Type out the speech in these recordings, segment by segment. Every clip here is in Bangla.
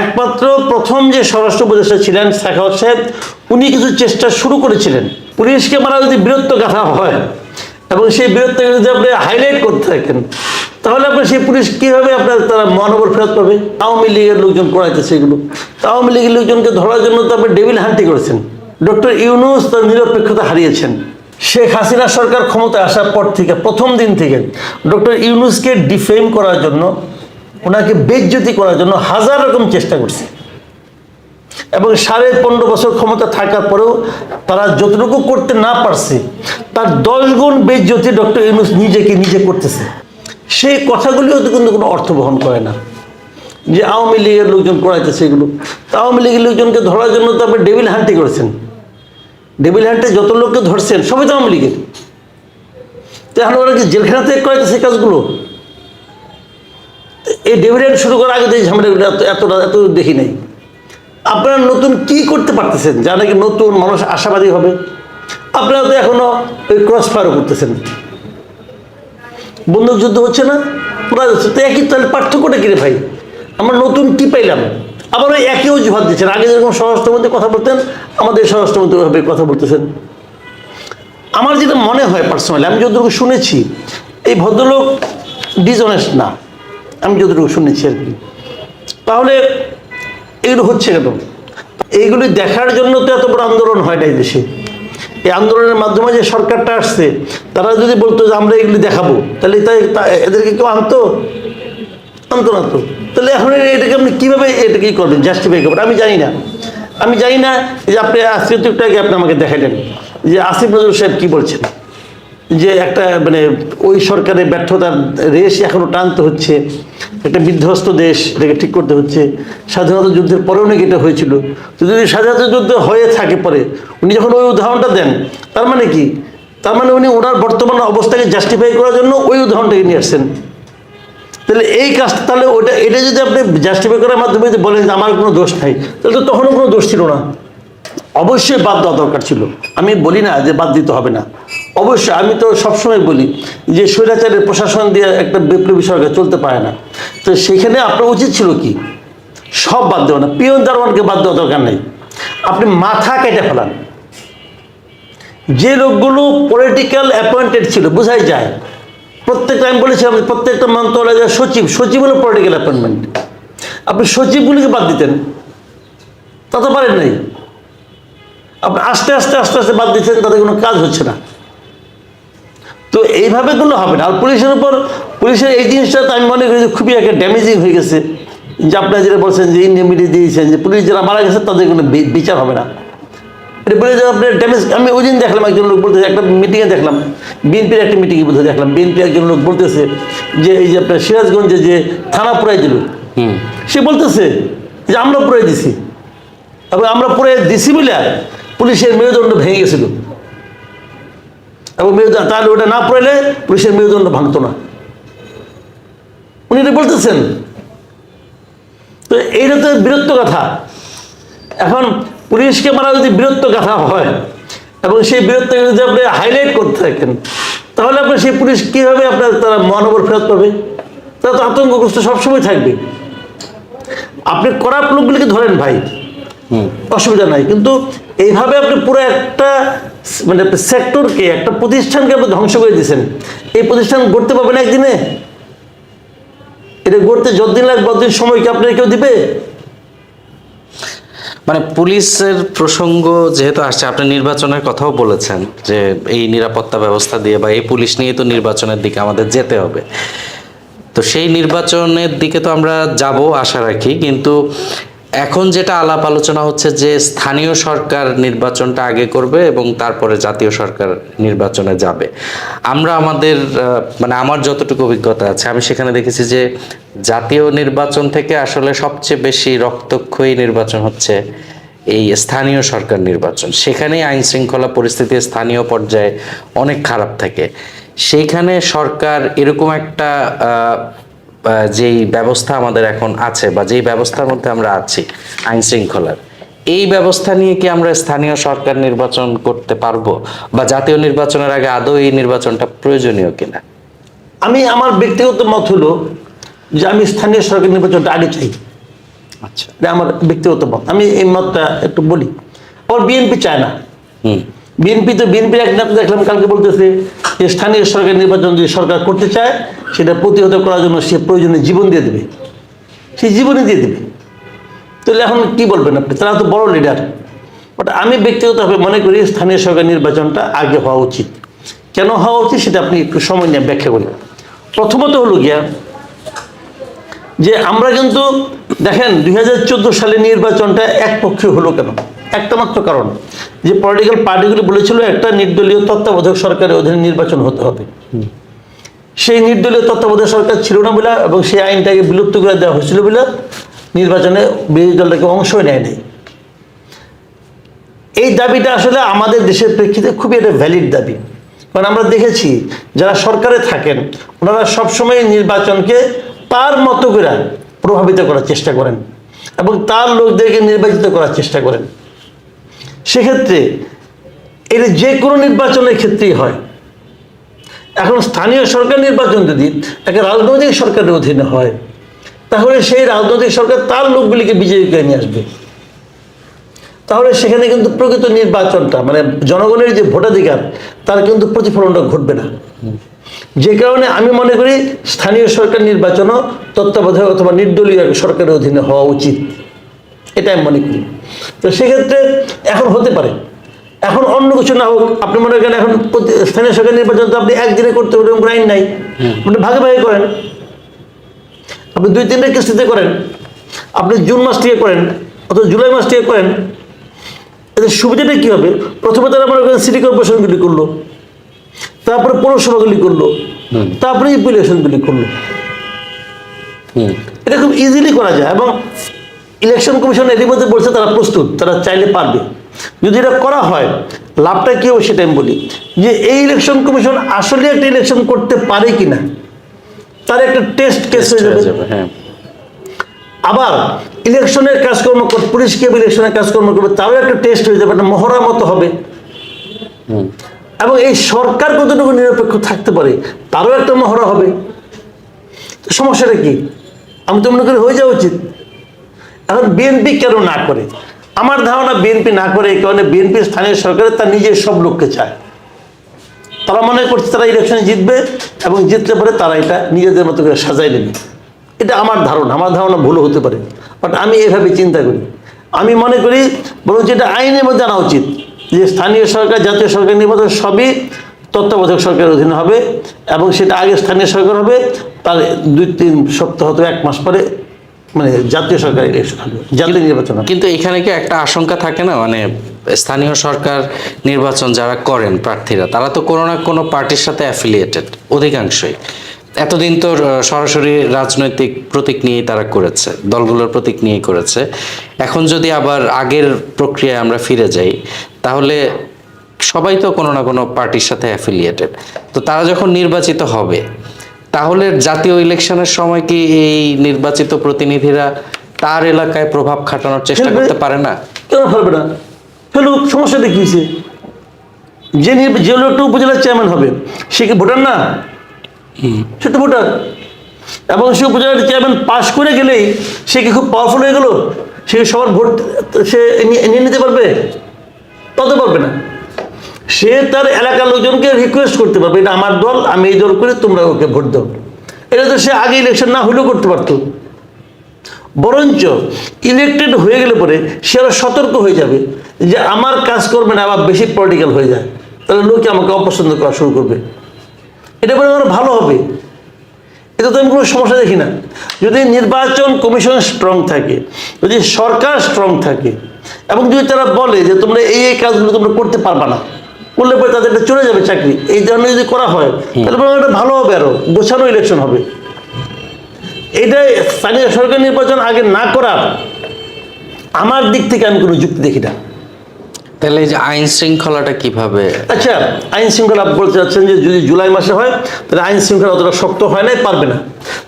একমাত্র প্রথম যে স্বরাষ্ট্র উপদেষ্টা ছিলেন সাখাওয়াত সাহেব, উনি কিছু চেষ্টা শুরু করেছিলেন। পুলিশকে মারা যদি বীরত্ব কথা হয় এবং সেই বীরত্বকে যদি আপনি হাইলাইট করতে থাকেন, তাহলে আপনার সেই পুলিশ কীভাবে আপনার তারা মহানগর ফেরত পাবে? আওয়ামী লীগের লোকজন করাইতেছে এগুলো। আওয়ামী লীগের লোকজনকে ধরার জন্য তো আপনি ডেভিল হান্টি করেছেন। ডক্টর ইউনুস তার নিরপেক্ষতা হারিয়েছেন। শেখ হাসিনা সরকার ক্ষমতায় আসার পর থেকে, প্রথম দিন থেকে, ডক্টর ইউনুসকে ডিফেম করার জন্য ওনাকে বেজ্জতি করার জন্য হাজার রকম চেষ্টা করছে। এবং সাড়ে পনেরো বছর ক্ষমতা থাকার পরেও তারা যতটুকু করতে না পারছে, তার দশ গুণ বেজ্জতি ডক্টর ইউনুস নিজেকে নিজে করতেছে। সেই কথাগুলিও তো কিন্তু কোনো অর্থ বহন করে না। যে আওয়ামী লীগের লোকজন করাইতেছে এগুলো। তা আওয়ামী লীগের লোকজনকে ধরার জন্য তো আপনি ডেভিল হান্টি করেছেন। ডেভিল হান্টে যত লোককে ধরছেন, সবই তো আওয়ামী লীগের। তো এখন ওরা কি জেলখানা থেকে করাইতেছে কাজগুলো? এই ডেভিল হান্ট শুরু করার আগে এই ঝামেলাগুলো এত এতটা এত দেখি নাই। আপনারা নতুন কি করতে পারতেছেন? যা নাকি নতুন মানুষ আশাবাদী হবে। আপনারা তো এখনও ওই ক্রস ফায়ারও করতেছেন। বন্দুক যুদ্ধ হচ্ছে না? তো একই তাহলে পার্থক্যটা কিরে ভাই? আমরা নতুন কি পাইলাম? আবার ওই একই অজুহাত দিচ্ছেন। আগে যেরকম স্বরাষ্ট্রমন্ত্রী কথা বলতেন, আমাদের স্বরাষ্ট্রমন্ত্রী ওইভাবে কথা বলতেছেন। আমার যেটা মনে হয় পার্সোনালি আমি যতটুকু শুনেছি, এই ভদ্রলোক ডিসঅনেস্ট না। আমি যতটুকু শুনেছি আর কি। তাহলে এগুলো হচ্ছে কেন? এইগুলি দেখার জন্য তো এত বড় আন্দোলন হয় না এই দেশে। এই আন্দোলনের মাধ্যমে যে সরকারটা আসছে, তারা যদি বলতো যে আমরা এগুলি দেখাবো, তাহলে তাই এদেরকে কেউ আনতো? আনতো না তো। তাহলে এখন এটাকে আপনি কীভাবে এটাকে করবেন জাস্টিফাই করবেন? আমি জানি না। আমি জানি না যে আপনি তো একটু আগে আপনি আমাকে দেখাইলেন যে আসিফ নজরুল সাহেব কী বলছেন। যে একটা মানে ওই সরকারের ব্যর্থতার রেশ এখনও টানতে হচ্ছে, একটা বিধ্বস্ত দেশ এটাকে ঠিক করতে হচ্ছে। স্বাধীনতা যুদ্ধের পরেও নাকি এটা হয়েছিল। তো যদি স্বাধীনতা যুদ্ধ হয়ে থাকে পরে, উনি যখন ওই উদাহরণটা দেন, তার মানে কি? তার মানে উনি ওনার বর্তমান অবস্থাকে জাস্টিফাই করার জন্য ওই উদাহরণটাকে নিয়ে আসছেন। তাহলে এই কাজটা, তাহলে ওটা, এটা যদি আপনি জাস্টিফাই করার মাধ্যমে যদি বলেন যে আমার কোনো দোষ নাই, তাহলে তো তখনও কোনো দোষ ছিল না। অবশ্যই বাদ দেওয়া দরকার ছিল। আমি বলি না যে বাদ দিতে হবে না। অবশ্যই আমি তো সবসময় বলি যে স্বৈরাচারের প্রশাসন দিয়ে একটা বিপ্লবী সরকার চলতে পারে না। তো সেখানে আপনার উচিত ছিল কি? সব বাদ দেওয়া না। পিয়ন দারোয়ানকে বাদ দেওয়া দরকার নেই। আপনি মাথা কেটে ফেলান। যে লোকগুলো পলিটিক্যাল অ্যাপয়েন্টেড ছিল, বোঝাই যায়। প্রত্যেকটা আমি বলেছিলাম প্রত্যেকটা মন্ত্রণালয়ের সচিব সচিব হলো পলিটিক্যাল অ্যাপয়েন্টমেন্ট আপনি সচিবগুলিকে বাদ দিতেন। তা তো পারেন নাই। আপনি আস্তে আস্তে আস্তে আস্তে বাদ দিচ্ছেন তাতে কোনো কাজ হচ্ছে না। তো এইভাবে করলে হবে না। আর পুলিশের উপর পুলিশের এই জিনিসটা তো আমি মনে করি যে খুবই একটা ড্যামেজিং হয়ে গেছে। যে আপনারা যেটা বলছেন যে ইন্ডিমিডিয়েট দিয়েছেন যে পুলিশ যারা মারা গেছে তাদের কোনো বিচার হবে না। এটা বলে যে আপনার ড্যামেজ আমি ওই দিন দেখলাম একজন লোক বলতেছে একটা মিটিংয়ে দেখলাম। বিএনপির একটা মিটিংয়ে বলতে দেখলাম। বিএনপি একজন লোক বলতেছে যে এই যে আপনার সিরাজগঞ্জে যে থানা পুরাই দিল। সে বলতেছে যে আমরা পুরাই দিছি। এবং আমরা পুরাই দিছি বলে পুলিশের মেরুদণ্ড ভেঙে গেছিল। এবং মেরুদণ্ড তাহলে ওটা না পড়াইলে পুলিশের মেরুদণ্ড ভাঙতো না। উনি এটা বলতেছেন। তো এইটা তো বীরত্ব কথা এখন পুলিশকে মারা যদি বীরত্ব কথা হয় এবং সেই বীরত্বকে যদি আপনি হাইলাইট করতে থাকেন তাহলে আপনার সেই পুলিশ কীভাবে আপনার তারা মহানগর ফেরত পাবে? তারা তো আতঙ্কগ্রস্ত সবসময় থাকবে। আপনি করাপ লোকগুলিকে ধরেন ভাই। অসুবিধা নাই। কিন্তু এইভাবে আপনি পুরো একটা মানে সেক্টরকে, একটা প্রতিষ্ঠানকে আপনি ধ্বংস করে দিয়েছেন। এই প্রতিষ্ঠান গড়তে পারবেন একদিনে? এটা গড়তে যতদিন লাগবে ততদিন সময় কি আপনার কেউ দিবে? মানে পুলিশের প্রসঙ্গ যেহেতু আসছে, আপনি নির্বাচনের কথাও বলেছেন যে এই নিরাপত্তা ব্যবস্থা দিয়ে বা এই পুলিশ নিয়ে তো নির্বাচনের দিকে আমাদের যেতে হবে। তো সেই নির্বাচনের দিকে তো আমরা যাব, আশা রাখি। কিন্তু এখন যেটা আলাপ আলোচনা হচ্ছে যে স্থানীয় সরকার নির্বাচনটা আগে করবে এবং তারপরে জাতীয় সরকার নির্বাচনে যাবে। আমরা আমাদের মানে আমার যতটুকু অভিজ্ঞতা আছে, আমি সেখানে দেখেছি যে জাতীয় নির্বাচন থেকে আসলে সবচেয়ে বেশি রক্তক্ষয়ী নির্বাচন হচ্ছে এই স্থানীয় সরকার নির্বাচন। সেখানেই আইন শৃঙ্খলা পরিস্থিতি স্থানীয় পর্যায়ে অনেক খারাপ থাকে। সেইখানে সরকার এরকম একটা যেই ব্যবস্থা আমাদের এখন আছে বা যেই ব্যবস্থার মধ্যে আমরা আছি আইন শৃঙ্খলার এই ব্যবস্থা নিয়ে কি আমরা স্থানীয় সরকার নির্বাচন করতে পারব বা জাতীয় নির্বাচনের আগে আদৌ এই নির্বাচনটা প্রয়োজনীয় কিনা? আমি আমার ব্যক্তিগত মত হলো যে আমি স্থানীয় সরকার নির্বাচনটা আগে চাই। আচ্ছা। আমার ব্যক্তিগত মত। আমি এই মতটা একটু বলি। আবার বিএনপি চায় না। হুম। বিএনপি তো বিএনপির এক নেতা দেখলাম কালকে বলতেছে যে স্থানীয় সরকার নির্বাচন যদি সরকার করতে চায়, সেটা প্রতিহত করার জন্য সে প্রয়োজনে জীবন দিয়ে দেবে। সে জীবনই দিয়ে দেবে। তাহলে এখন কি বলবেন আপনি? তারা তো বড় লিডার বাট আমি ব্যক্তিগতভাবে মনে করি স্থানীয় সরকার নির্বাচনটা আগে হওয়া উচিত। কেন হওয়া উচিত সেটা আপনি একটু সময় নিয়ে ব্যাখ্যা করি প্রথমত হলো গিয়া যে আমরা কিন্তু দেখেন দুই হাজার চোদ্দ সালে নির্বাচনটা একপক্ষীয় হলো কেন? একটা মাত্র কারণ যে পলিটিক্যাল পার্টিগুলি বলেছিল একটা নির্দলীয় তত্ত্বাবধায়ক সরকারের অধীনে নির্বাচন হতে হবে। সেই নির্দলীয় তত্ত্বাবধায়ক সরকার ছিল না বলে এবং সেই আইনটাকে বিলুপ্ত করে দেওয়া হয়েছিল বলে নির্বাচনে বিরোধী দলটাকে অংশই নেয় নাই। এই দাবিটা আসলে আমাদের দেশের প্রেক্ষিতে খুবই একটা ভ্যালিড দাবি। কারণ আমরা দেখেছি যারা সরকারে থাকেন ওনারা সবসময় নির্বাচনকে তার মতো করে প্রভাবিত করার চেষ্টা করেন এবং তার লোকদেরকে নির্বাচিত করার চেষ্টা করেন। সেক্ষেত্রে এটা যে কোনো নির্বাচনের ক্ষেত্রেই হয়। এখন স্থানীয় সরকার নির্বাচন যদি একটা রাজনৈতিক সরকারের অধীনে হয়, তাহলে সেই রাজনৈতিক সরকার তার লোকগুলিকে বিজয়ী করে নিয়ে আসবে। তাহলে সেখানে কিন্তু প্রকৃত নির্বাচনটা মানে জনগণের যে ভোটাধিকার, তার কিন্তু প্রতিফলনটা ঘটবে না। যে কারণে আমি মনে করি স্থানীয় সরকার নির্বাচনও তত্ত্বাবধায়ক অথবা নির্দলীয় সরকারের অধীনে হওয়া উচিত। এটা আমি মনে করি। তো সেক্ষেত্রে এখন হতে পারে। এখন অন্য কিছু না হোক আপনি মনে করেন এখন স্থানীয় সরকার নির্বাচন তো আপনি একদিনে করতে পারবেন কোনো আইন নাই। আপনি ভাগে ভাগে করেন। আপনি দুই তিনটা কিস্তিতে করেন। আপনি জুন মাস থেকে করেন অথবা জুলাই মাস থেকে করেন। এতে সুবিধাটা কী হবে? প্রথমে তারা মনে করেন সিটি কর্পোরেশনগুলি করল। তারপরে পৌরসভাগুলি করল। তারপরে ইলেকশনগুলি করল। এটা খুব ইজিলি করা যায় এবং ইলেকশন কমিশন এরই মধ্যে বলছে তারা প্রস্তুত তারা চাইলে পারবে। যদি এটা করা হয় লাভটা কী হবে সেটা আমি বলি। যে এই ইলেকশন কমিশন আসলে একটা ইলেকশন করতে পারে কি না তার একটা টেস্ট কেস হয়ে যাবে। হ্যাঁ। আবার ইলেকশনের কাজকর্ম কর- পুলিশ কে ইলেকশনের কাজকর্ম করবে তারও একটা টেস্ট হয়ে যাবে একটা মহড়া মতো হবে। হুম। এবং এই সরকার কতটুকু নিরপেক্ষ থাকতে পারে তারও একটা মহড়া হবে। সমস্যাটা কি? আমি তো মনে করি হয়ে যাওয়া উচিত। এখন বিএনপি কেন না করে? আমার ধারণা বিএনপি না করে এই কারণে বিএনপি স্থানীয় সরকারের তার নিজের সব লোককে চায়। তারা মনে করছে তারা ইলেকশনে জিতবে এবং জিতলে পরে তারা এটা নিজেদের মতো করে সাজাই নেবে। এটা আমার ধারণা আমার ধারণা ভুল হতে পারে। বাট আমি এভাবে চিন্তা করি। আমি মনে করি বরঞ্চ এটা আইনের মধ্যে আনা উচিত যে স্থানীয় সরকার, জাতীয় সরকার নির্বাচন সবই তত্ত্বাবধায়ক সরকারের অধীনে হবে এবং সেটা আগে স্থানীয় সরকার হবে, তার দুই, তিন সপ্তাহ তো এক মাস পরে মানে জাতীয় সরকার ইলেকশন হবে জাতীয় নির্বাচন কিন্তু এখানে কি একটা আশঙ্কা থাকে না? মানে স্থানীয় সরকার নির্বাচন যারা করেন প্রার্থীরা তারা তো কোনো না কোনো পার্টির সাথে অ্যাফিলিয়েটেড অধিকাংশই। এতদিন তো সরাসরি রাজনৈতিক প্রতীক নিয়েই তারা করেছে দলগুলোর প্রতীক নিয়েই করেছে। এখন যদি আবার আগের প্রক্রিয়ায় আমরা ফিরে যাই তাহলে সবাই তো কোনো না কোনো পার্টির সাথে অ্যাফিলিয়েটেড তো তারা যখন নির্বাচিত হবে তাহলে জাতীয় ইলেকশনের সময় কি এই নির্বাচিত প্রতিনিধিরা তার এলাকায় প্রভাব খাটানোর চেষ্টা করতে পারে না? কেন ফেলবে না? ফেলুক সমস্যা দেখিয়েছে যে যে লোকটা উপজেলার চেয়ারম্যান হবে সে কি ভোটার না? সে তো ভোটার। এবং সে উপজেলার চেয়ারম্যান পাশ করে গেলেই সে কি খুব পাওয়ারফুল হয়ে গেল? সে সবার ভোট সে নিয়ে নিয়ে নিতে পারবে? তত পারবে না। সে তার এলাকার লোকজনকে রিকোয়েস্ট করতে পারবে, এটা আমার দল, আমি এই দল করে, তোমরা ওকে ভোট দাও। এটা তো সে আগে ইলেকশন না হলেও করতে পারতো। বরঞ্চ ইলেকটেড হয়ে গেলে পরে সে আরও সতর্ক হয়ে যাবে যে আমার কাজ করবে না আবার বেশি পলিটিক্যাল হয়ে যায়। তাহলে লোকে আমাকে অপছন্দ করা শুরু করবে। এটা পরে আমার ভালো হবে। এটা তো আমি কোনো সমস্যা দেখি না। যদি নির্বাচন কমিশন স্ট্রং থাকে, যদি সরকার স্ট্রং থাকে, এবং যদি তারা বলে যে তোমরা এই এই কাজগুলো তোমরা করতে পারবা না করলে পরে তাদের চলে যাবে চাকরি। এই ধরনের যদি করা হয় তাহলে পরে এটা ভালো হবে আরও গোছানো ইলেকশন হবে। এটা স্থানীয় সরকার নির্বাচন আগে না করার আমার দিক থেকে আমি কোনো যুক্তি দেখি না। তাহলে এই যে আইন শৃঙ্খলাটা কীভাবে? আচ্ছা আইন শৃঙ্খলা বলতে চাচ্ছেন যে যদি জুলাই মাসে হয় তাহলে আইন শৃঙ্খলা অতটা শক্ত হয় নাই পারবে না।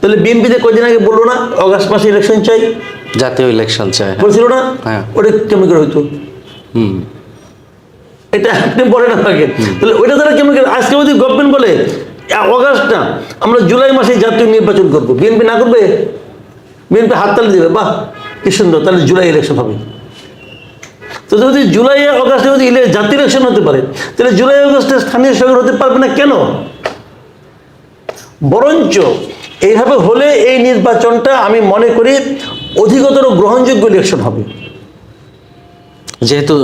তাহলে বিএনপিতে কয়দিন আগে বলল না অগাস্ট মাসে ইলেকশন চাই? জাতীয় ইলেকশন চাই। বলছিল না? হ্যাঁ। ওটা কেমন করে হইতো? হুম। এটা আপনি বলেন আমাকে তাহলে ওইটা তারা কেমন আজকে যদি গভর্নমেন্ট বলে অগাস্ট না আমরা জুলাই মাসে জাতীয় নির্বাচন করব। বিএনপি না করবে বিএনপি হাততালি দেবে বাহ কি সুন্দর তাহলে জুলাই ইলেকশন হবে। তো যদি জুলাই অগাস্টে যদি জাতীয় ইলেকশন হতে পারে তাহলে জুলাই অগাস্টে স্থানীয় সরকার হতে পারবে না কেন? বরঞ্চ এইভাবে হলে এই নির্বাচনটা আমি মনে করি অধিকতর গ্রহণযোগ্য ইলেকশন হবে। যেহেতু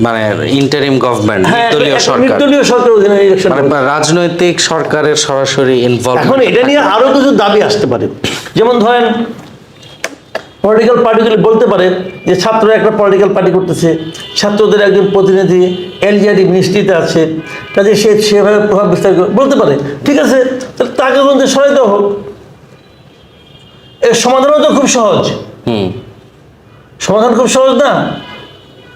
মানে ইন্টারিম গভর্নমেন্ট দলীয় সরকার। নির্দলীয় সরকার অধীনে ইলেকশন মানে রাজনৈতিক সরকারের সরাসরি ইনভলভ এখন এটা নিয়ে আরও কিছু দাবি আসতে পারে। যেমন ধরেন পলিটিক্যাল পার্টিগুলি বলতে পারে যে ছাত্ররা একটা পলিটিক্যাল পার্টি করতেছে ছাত্রদের একজন প্রতিনিধি এলজিআরডি মিনিস্ট্রিতে আছে কাজে সে সেভাবে প্রভাব বিস্তার করে বলতে পারে ঠিক আছে? তাহলে তাকে কিন্তু দেওয়া হোক। এর সমাধানও তো খুব সহজ। হুম। সমাধান খুব সহজ না?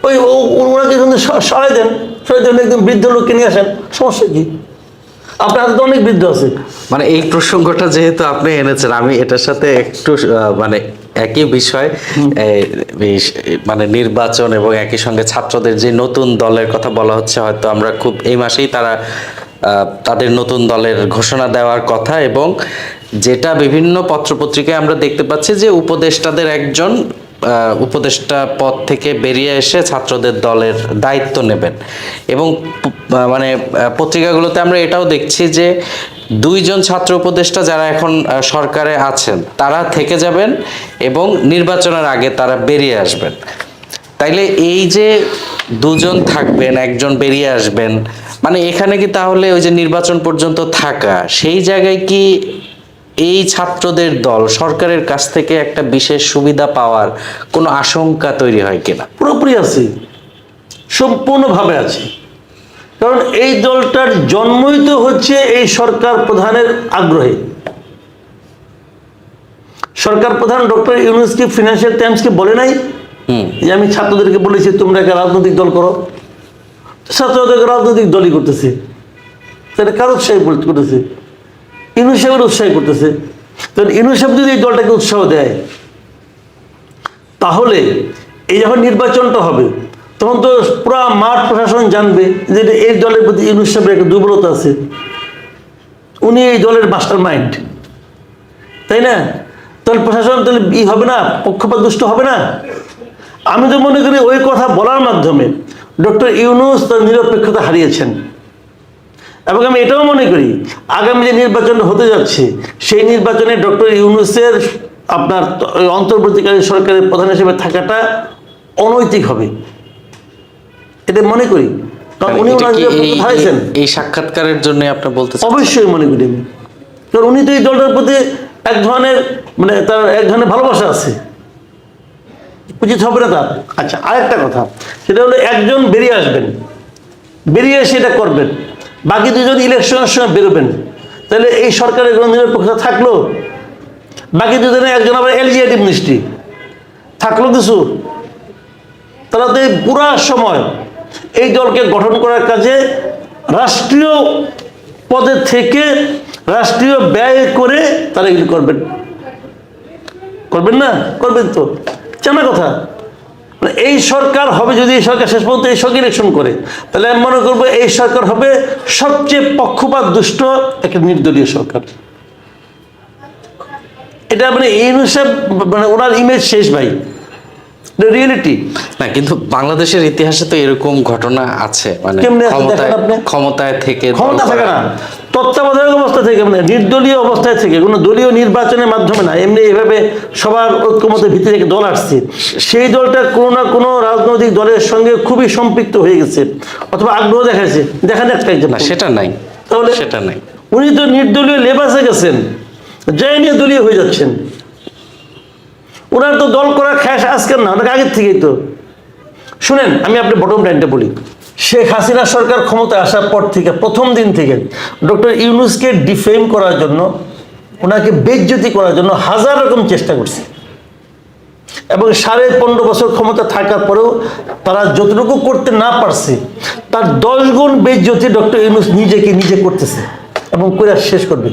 ওই ওনাকে কিন্তু স- সহায় দেন। সহায় দেন একদম বৃদ্ধ লোককে নিয়ে আসেন। সমস্যা কি? আপনার তো অনেক বৃদ্ধ আছে। মানে এই প্রসঙ্গটা যেহেতু আপনি এনেছেন আমি এটার সাথে একটু মানে একই বিষয় মানে নির্বাচন এবং একই সঙ্গে ছাত্রদের যে নতুন দলের কথা বলা হচ্ছে হয়তো আমরা খুব এই মাসেই তারা আহ, তাদের নতুন দলের ঘোষণা দেওয়ার কথা এবং যেটা বিভিন্ন পত্রপত্রিকায় আমরা দেখতে পাচ্ছি যে উপদেষ্টাদের একজন উপদেষ্টা পদ থেকে বেরিয়ে এসে ছাত্রদের দলের দায়িত্ব নেবেন। এবং মানে পত্রিকাগুলোতে আমরা এটাও দেখছি যে দুইজন ছাত্র উপদেষ্টা যারা এখন সরকারে আছেন, তারা থেকে যাবেন এবং নির্বাচনের আগে তারা বেরিয়ে আসবেন। তাইলে এই যে দুজন থাকবেন, একজন বেরিয়ে আসবেন মানে এখানে কি তাহলে ওই যে নির্বাচন পর্যন্ত থাকা, সেই জায়গায় কি এই ছাত্রদের দল সরকারের কাছ থেকে একটা বিশেষ সুবিধা পাওয়ার কোনো আশঙ্কা তৈরি হয় কিনা? পুরোপুরি আছে। সম্পূর্ণভাবে আছে। কারণ এই দলটার জন্মই তো হচ্ছে এই সরকার প্রধানের আগ্রহে। সরকার প্রধান ডক্টর ইউনুসকে ফিনান্সিয়াল টাইমসকে বলে নাই? হুম। যে আমি ছাত্রদেরকে বলেছি তোমরা একটা রাজনৈতিক দল করো। ছাত্রদেরকে রাজনৈতিক দলই করতেছে। তাহলে কার উৎসাহী করতেছে। সাহেবের উৎসাহী করতেছে। ইউনুস সাহেব যদি এই দলটাকে উৎসাহ দেয়, তাহলে এই যখন নির্বাচনটা হবে, তখন তো পুরা মাঠ প্রশাসন জানবে যে এই দলের প্রতি ইউনুস একটা দুর্বলতা আছে। উনি এই দলের মাস্টার মাইন্ড তাই না? তাহলে প্রশাসন তাহলে ই হবে না, পক্ষপাত দুষ্ট হবে না? আমি তো মনে করি ওই কথা বলার মাধ্যমে ডক্টর ইউনুস তার নিরপেক্ষতা হারিয়েছেন। এবং আমি এটাও মনে করি আগামী যে নির্বাচন হতে যাচ্ছে সেই নির্বাচনে ডক্টর ইউনুসের আপনার অন্তর্বর্তীকালীন সরকারের প্রধান হিসেবে থাকাটা অনৈতিক হবে। এটা মনে করি। কারণ উনি এই- এই সাক্ষাৎকারের জন্য আপনি বলতে অবশ্যই মনে করি আমি। কারণ উনি তো এই দলটার প্রতি এক ধরনের মানে তার এক ধরনের ভালোবাসা আছে। উচিত হবে না তার। আচ্ছা আরেকটা কথা। সেটা হলো একজন বেরিয়ে আসবেন। বেরিয়ে এসে এটা করবেন। বাকি দুজন ইলেকশনের সময় বেরোবেন। তাহলে এই সরকারের কোনো নিরপেক্ষতা থাকল? বাকি দুজনে একজন আবার এলজিআইটি মিনিস্ট্রি থাকল কিছু? তারা তো এই পুরা সময় এই দলকে গঠন করার কাজে রাষ্ট্রীয় পদে থেকে রাষ্ট্রীয় ব্যয় করে তারা এগুলি করবেন। করবেন না? করবেন তো। জানা কথা। এই সরকার হবে যদি এই সরকার শেষ পর্যন্ত এই সরকার ইলেকশন করে তাহলে আমি মনে করব এই সরকার হবে সবচেয়ে পক্ষপাত দুষ্ট একটা নির্দলীয় সরকার। এটা মানে এই হিসাব মানে ওনার ইমেজ শেষ ভাই। রিয়েলিটি না কিন্তু বাংলাদেশের ইতিহাসে তো এরকম ঘটনা আছে মানে ক্ষমতায় থেকে ক্ষমতা থাকে না। তত্ত্বাবধায়ক অবস্থা থেকে মানে নির্দলীয় অবস্থায় থেকে কোনো দলীয় নির্বাচনের মাধ্যমে না এমনি এভাবে সবার ঐক্যমতের ভিত্তি থেকে দল আসছে। সেই দলটা কোনো না কোনো রাজনৈতিক দলের সঙ্গে খুবই সম্পৃক্ত হয়ে গেছে অথবা আগ্রহ দেখাচ্ছে দেখান একটা একজন সেটা নাই তাহলে? সেটা নাই। উনি তো নির্দলীয় লেবাসে গেছেন যাই নিয়ে দলীয় হয়ে যাচ্ছেন। ওনার তো দল করার খ্যাস আজকের না অনেক আগের থেকেই তো। শুনেন আমি আপনি বটম লাইনটা বলি। শেখ হাসিনা সরকার ক্ষমতায় আসার পর থেকে, প্রথম দিন থেকে, ডক্টর ইউনুসকে ডিফেম করার জন্য, ওনাকে বেজ্জতি করার জন্য হাজার রকম চেষ্টা করছে। এবং সাড়ে পনেরো বছর ক্ষমতা থাকার পরেও তারা যতটুকু করতে না পারছে, তার দশ গুণ বেজ্জতি ডক্টর ইউনুস নিজেকে নিজে করতেছে এবং করে শেষ করবে।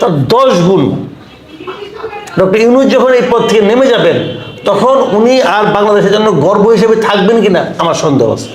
তার দশ গুণ। ডক্টর ইউনুস যখন এই পদ থেকে নেমে যাবেন, তখন উনি আর বাংলাদেশের জন্য গর্ব হিসেবে থাকবেন কিনা আমার সন্দেহ আছে।